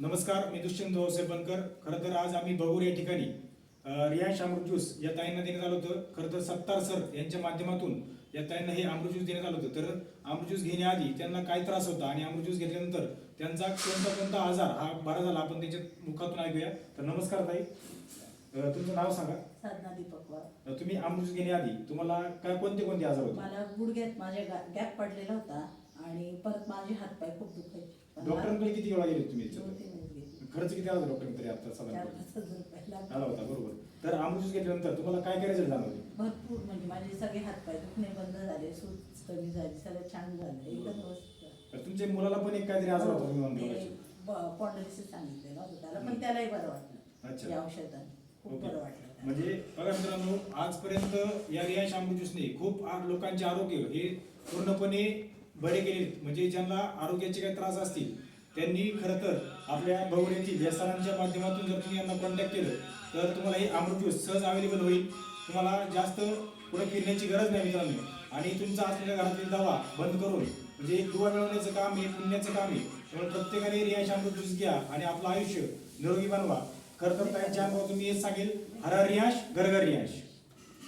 नमस्कार मी दुष्यंत भाऊसाहेब बनकर खरं तर आज आम्ही बघूर या ठिकाणी रियांश अमृत ज्यूस या ताईंना देण्यात आलं होतं. खरं तर सत्तार सर यांच्या माध्यमातून या ताईंना हे अमृत ज्यूस देण्यात आलं होतं. तर अमृत ज्यूस घेण्याआधी त्यांना काय त्रास होता आणि अमृत ज्यूस घेतल्यानंतर त्यांचा कोणता कोणता आजार हा बरा झाला आपण त्यांच्या मुखातून ऐकूया. तर नमस्कार ताई. अ, तुमचं नाव सांगा. साधना दीपक वाघ. अ, तुम्ही अमृत ज्यूस घेण्याआधी तुम्हाला काय कोणते कोणते आजार होते? मला गुडघ्यात माझ्या गॅप पडलेला होता आणि परत माझे हातपाय खूप दुखायचे. पण मला डॉक्टरांकडे किती वेळा गेले तुम्ही दोन याच्यात? तीन. खर्च किती आला डॉक्टर तरी आता चार साधारण पाच हजार रुपये लागले. आला होता बरोबर तर ज्यूस घेतल्यानंतर तुम्हाला काय काय रिझल्ट जाणवले भरपूर म्हणजे माझे सगळे हातपाय दुखणे बंद झाले सूज कमी झाली सगळं छान झालं एकदम तर तुमच्या मुलाला पण एक काहीतरी आजार होता तुम्ही म्हणतो सांगितलेलं होतं त्याला. पण त्यालाही बरं वाटलं अच्छा. या औषधाने खूप. बरं वाटलं त्याला. म्हणजे बघा मित्रांनो आजपर्यंत या रियांश अमृत ज्यूसने खूप आ- लोकांचे आरोग्य हे पूर्णपणे बरे केले म्हणजे ज्यांना आरोग्याचे काही त्रास असतील त्यांनी खरं तर आपल्या भाऊन येथील या सरांच्या माध्यमातून जर तुम्ही यांना कॉन्टॅक्ट केलं तर तुम्हाला हे अमृत ज्यूस सहज अवेलेबल होईल. तुम्हाला जास्त पुढे फिरण्याची गरज नाही मित्रांनो. आणि तुमचा असलेल्या घरातील दवा बंद करून म्हणजे एक दुवा मिळवण्याचं काम हे पुण्याचं काम आहे त्यामुळे प्रत्येकाने रियाश अमृत ज्यूस घ्या आणि आपलं आयुष्य निरोगी बनवा. खरं तर त्यांच्या अनुभव तुम्ही हेच सांगेल हर रियाश घर घर